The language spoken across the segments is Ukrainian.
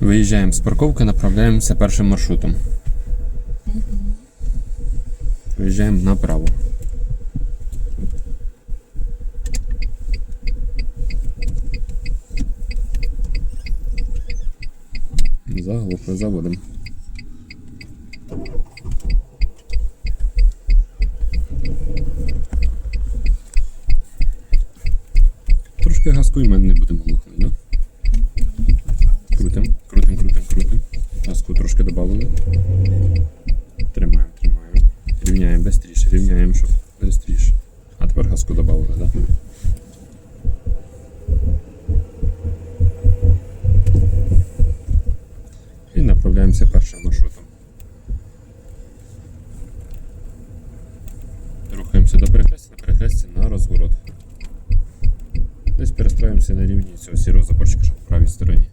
Виїжджаємо з парковки, направляємося першим маршрутом. Виїжджаємо направо. Заглухли, заводимо. Трошки газку і мене не будемо глухнути, да? Крутим, крутим, крутим, крутим. Газку трошки додали. Тримаємо, тримаємо. Рівняємо швидше, рівняємо, щоб швидше. А тепер газку додали, так? Да? І направляємося першим маршрутом. Рухаємося до перехрестя, на перехресті на розворот. Десь перестроїмося на рівні цього сірого заборчика, що в правій стороні.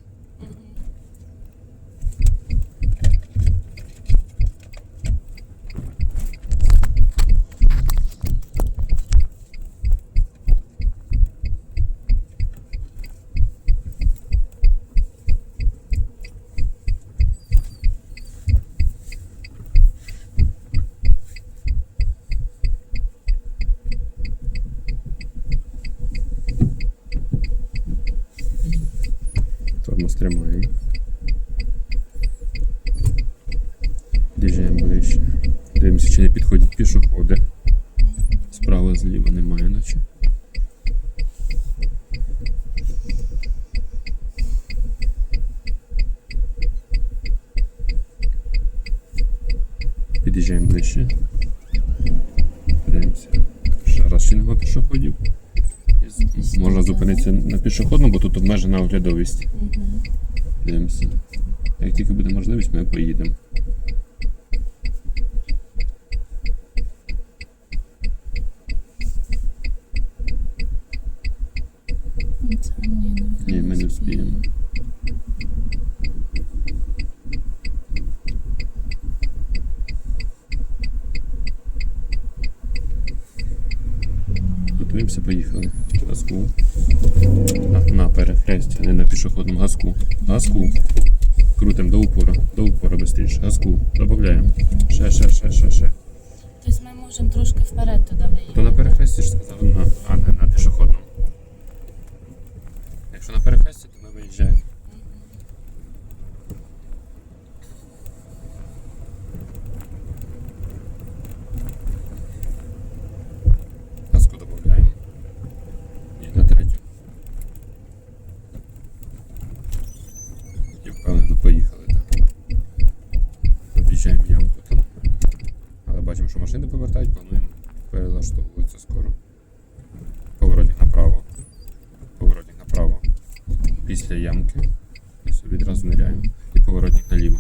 Тормоз тримаємо. Під'їжджаємо ближче. Дивимося, чи не підходять пішоходи. Справа зліва немає наче. Під'їжджаємо ближче. Дивимося. Ще раз ще немає пішоходів. І з- Можна зупинитися на пішохідному, бо обмежена оглядовість. Дивимося. Як тільки буде можливість, ми поїдемо. Ні, ми не вспіємо. Готуємося, поїхали. Газку. На, перехрестя, не на пішохідному газку. Газку. Крутим до упора, до упора швидше. Газку. Добавляємо. Ще, ще, ще, ще, ще. Тобто ми можемо трошки вперед туди виїхати. То на перехресті ж сказав, на, а не на пішохідному. Якщо на перехресті, то ми виїжджаємо. Газку додаємо. І на третю. І впевнено поїхали так. Об'їжджаємо ямку там. Але бачимо, що машини повертають, плануємо перелаштовуватися скоро. Поворотник направо. Поворотник направо. Після ямки. Ось відразу ниряємо. І поворотник наліво.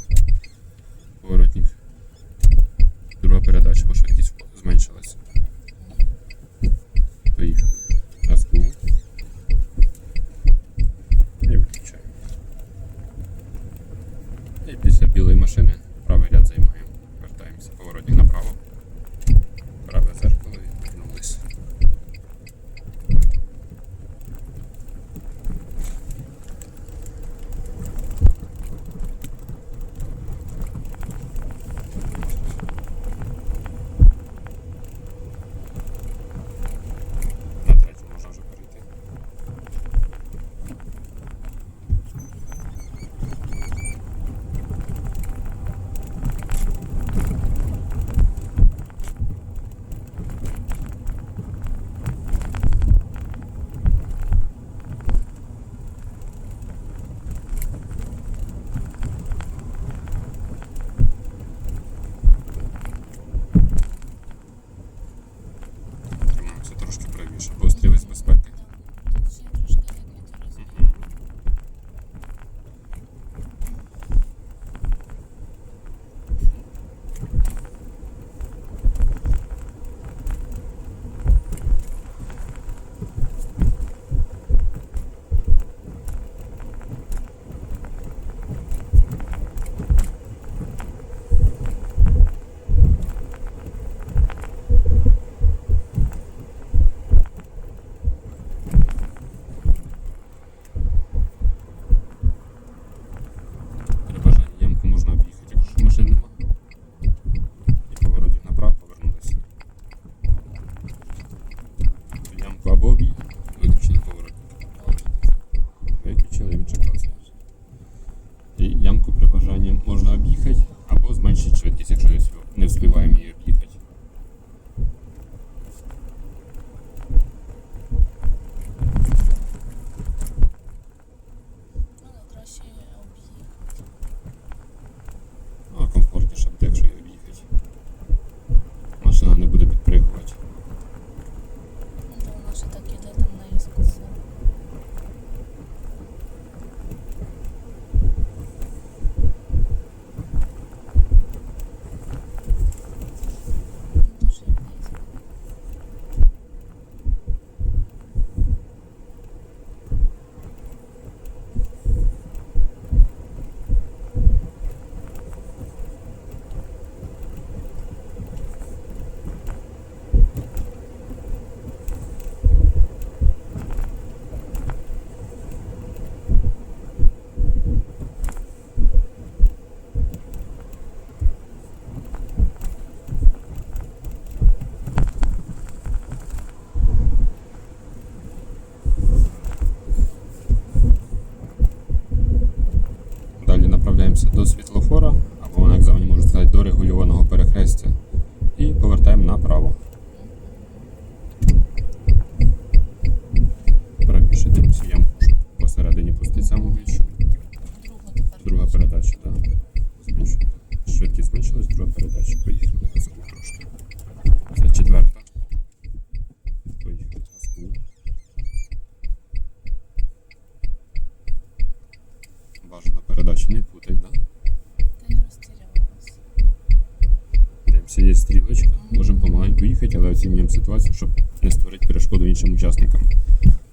Але оцінюємо ситуацію, щоб не створити перешкоду іншим учасникам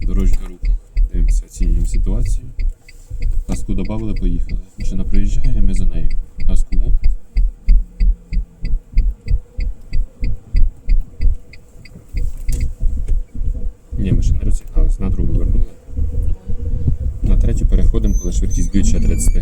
дорожнього руху. Дивимося, оцінюємо ситуацію. Газку додали, поїхали. Машина проїжджає, ми за нею. Газку. Ні, не розігналися, на другу вернули. На третю переходимо, коли швидкість більше 30.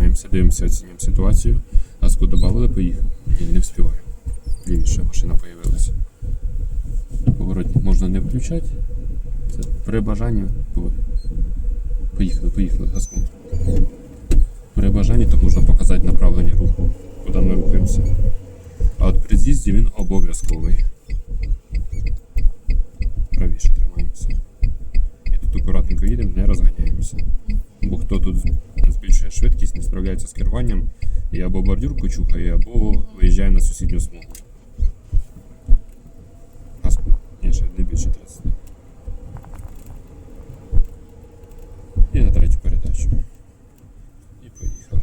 Тримаємося, дивимося, оцінюємо ситуацію. Газку додали, поїхали. Ні, не вспіваємо. Лівіше машина появилася. Поворотник можна не включати. Це при бажанні Поїхали, поїхали, газку. При бажанні то можна показати направлення руху, куди ми рухаємося. А от при з'їзді він обов'язковий. Правіше тримаємося. І тут акуратненько їдемо, не розганяємося. Бо хто тут збільшує швидкість, не справляється з керуванням, і або бордюрку чухає, або виїжджає на сусідню смугу. Газку. Ні, ще не більше 30. І на третю передачу. І поїхали.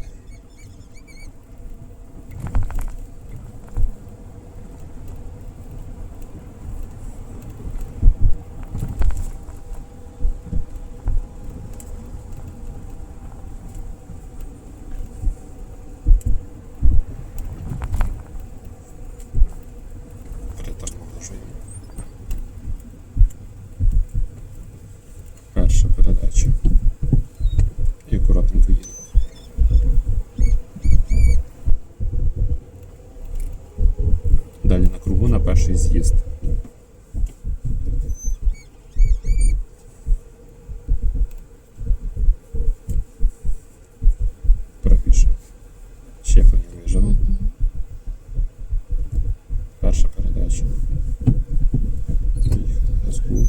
Переторможуємо. Перша передача. І акуратненько їдемо. Далі на кругу на перший з'їзд. Правіше. Щеплення виїжджали. Мгм. Перша передача. Поїхали. Газку.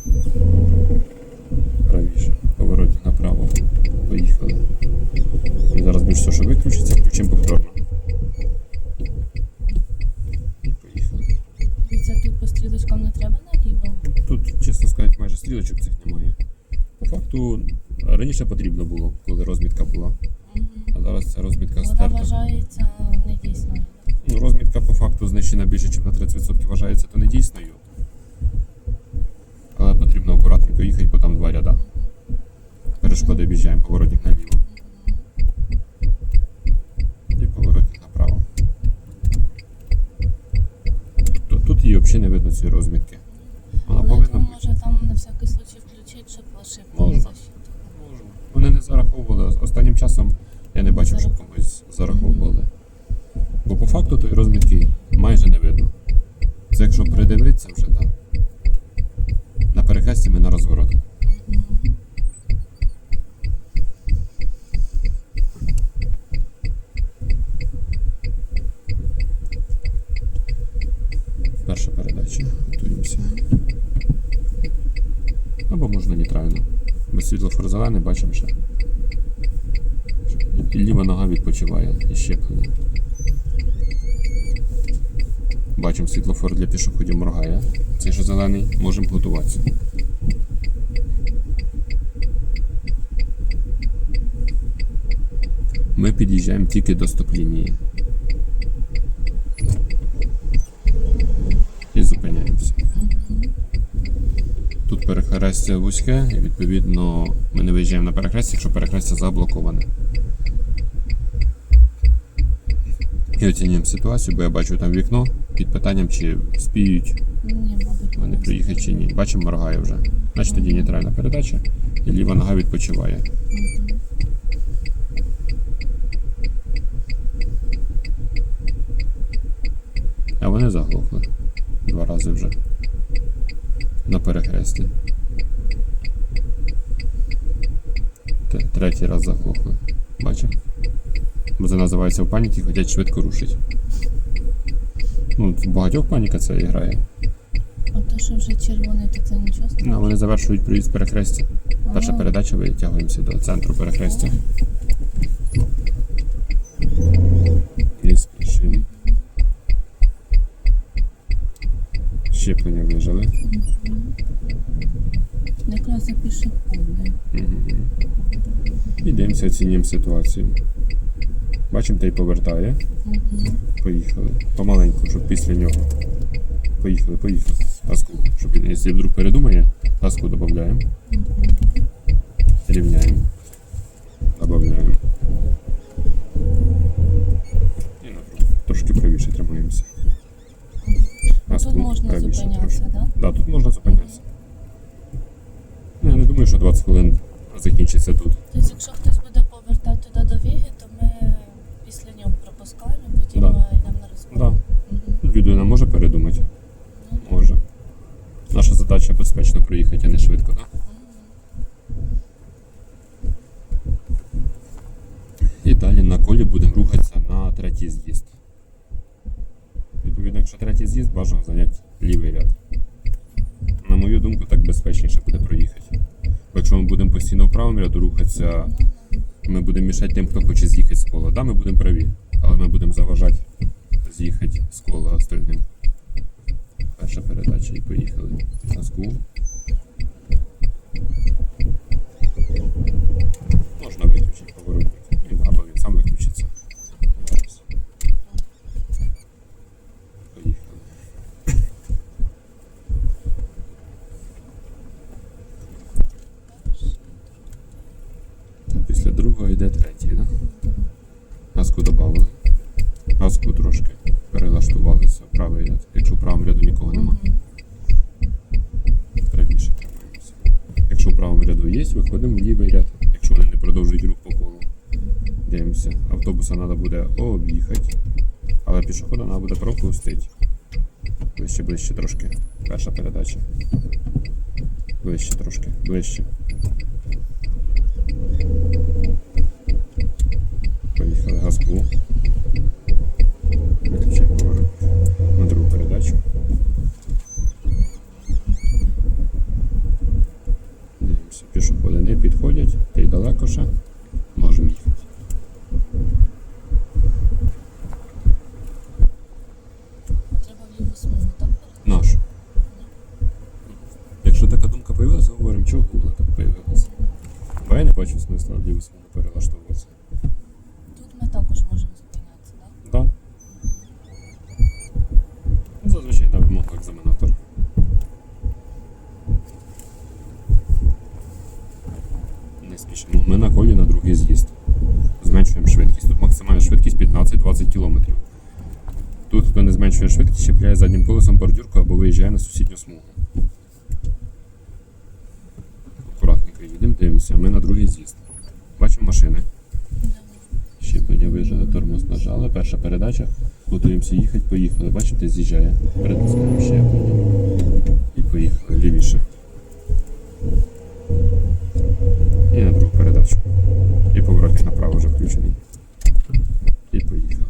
Правіше. Повороті направо. Поїхали. І зараз більше все, що виключиться, включимо повторно. стрілочок цих немає. По факту раніше потрібно було, коли розмітка була. Мгм. А зараз ця розмітка Вона стерта. Вважається недійсною. Ну, розмітка по факту знищена більше, ніж на 30% вважається, то не дійсною. Але потрібно акуратненько їхати, бо там два ряда. Перешкоди об'їжджаємо, поворотник наліво. І поворотник направо. Тут, тут її взагалі не видно цієї розмітки. Вона Але повинна там бути. може там на всякий случай включити, щоб ошибку не Можна. засчитували. Можна. Вони не зараховували. Останнім часом я не бачив, щоб комусь зараховували. Бо по факту тої розмітки майже не видно. Це якщо придивитися вже, так. На перехресті ми на розворот. Перша передача. Готуємося. Або можна нейтрально. Без світлофор зелений бачимо ще. Ліва нога відпочиває і щеплення. Бачимо світлофор для пішоходів моргає. Цей що зелений, можемо готуватися. Ми під'їжджаємо тільки до стоп-лінії. І зупиняємося. Тут перехрестя вузьке, і відповідно ми не виїжджаємо на перехрестя, якщо перехрестя заблоковане. І оцінюємо ситуацію, бо я бачу там вікно під питанням, чи спіють вони приїхати чи ні. Бачимо, моргає вже. Значить тоді нейтральна передача, і ліва нога відпочиває. А вони заглохли. Два рази вже. На перехресті. Третій раз заглохли. Бачив? Бо це називається в паніки, хочуть швидко рушити. Ну, в багатьох паніка це і грає. А то, що вже червоний, то це нічого Ну, вони завершують проїзд перехрестя. Перша Ага. передача витягуємося до центру перехрестя. Щеплення вижили. Якраз. І дивимося, оцінюємо ситуацію. Бачимо, той повертає. Поїхали. Помаленьку, щоб після нього. Поїхали, поїхали. Газку, щоб він, якщо вдруг передумає, газку додаємо. Рівняємо. Додаємо. І на. Трошки правіше тримаємося. Тут можна правіше зупинятися, трошки. так? Да, тут можна зупинятися. Ну, я не думаю, що 20 хвилин закінчиться тут. Тобто, якщо хтось буде повертати туди до Віги, то ми після нього пропускаємо, потім Да. йдемо на розворот. Да. Людина може передумати? Може. Наша задача безпечно проїхати, а не швидко, так? І далі на колі будемо рухатися на третій з'їзд. Відповідно, якщо третій з'їзд, бажано зайняти лівий ряд. На мою думку, так безпечніше буде проїхати. Якщо ми будемо постійно в правому ряду рухатися, ми будемо мішати тим, хто хоче з'їхати з кола. Да, ми будемо праві, але ми будемо заважати з'їхати з кола остальним. Перша передача і поїхали. Газку. Можна виключити поворотник. Або він сам виключиться. Зараз. Поїхали. Після другого йде третій, так? Да? Газку додали. Газку трошки перелаштувалися в правий ряд. Якщо в правому ряду нікого нема. Правіше тримаємося. Якщо в правому ряду є, виходимо в лівий ряд. Якщо вони не продовжують рух по колу. Дивимося. Автобуса треба буде об'їхати. Але пішохода треба буде пропустити. Ближче, ближче трошки. Перша передача. Ближче трошки. Ближче. Поїхали газку. підходять, ти далеко ще можемо Наш. Якщо така думка появилася, говоримо, чого кула так появилася. Бо я не бачу смисла вліву смугу перелаштувати. зменшує швидкість, чіпляє заднім колесом бордюрку або виїжджає на сусідню смугу. Акуратненько їдемо, дивимося, ми на другий з'їзд. Бачимо машини. Щеплення виїжджали, тормоз нажали, перша передача. Готуємося їхати, поїхали. Бачите, з'їжджає. Перетискаємо щеплення. І поїхали лівіше. І на другу передачу. І поворотник направо вже включений. І поїхали.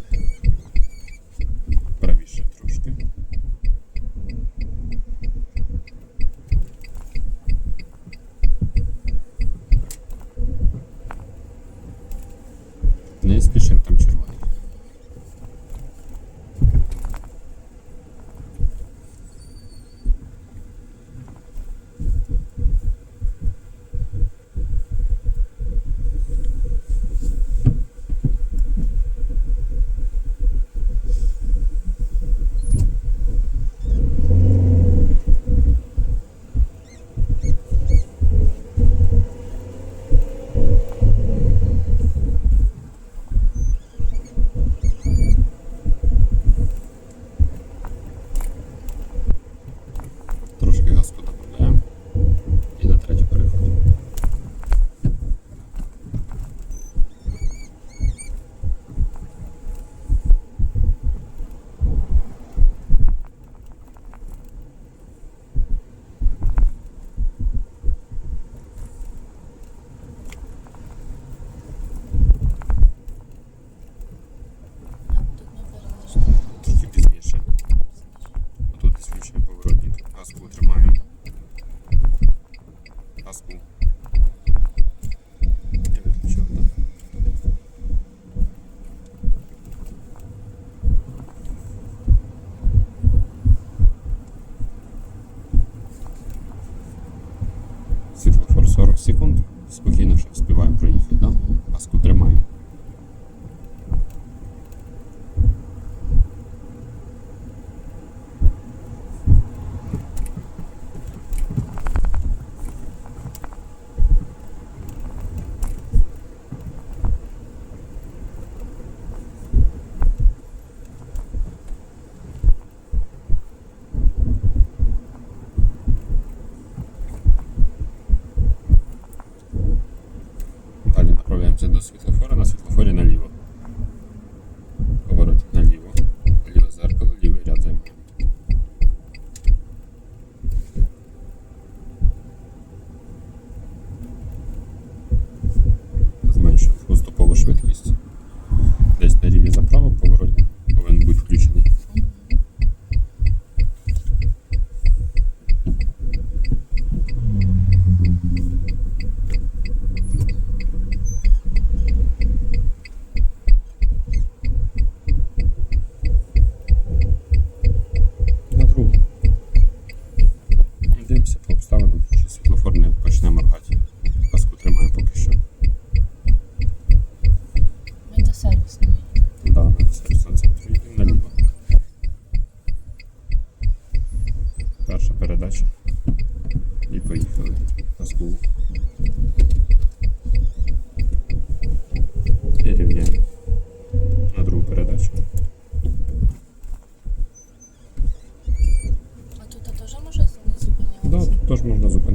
можна зупинити.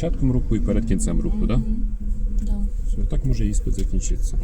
Початком руху і перед кінцем руху, так? Да? Да. Все, так може іспит закінчитися.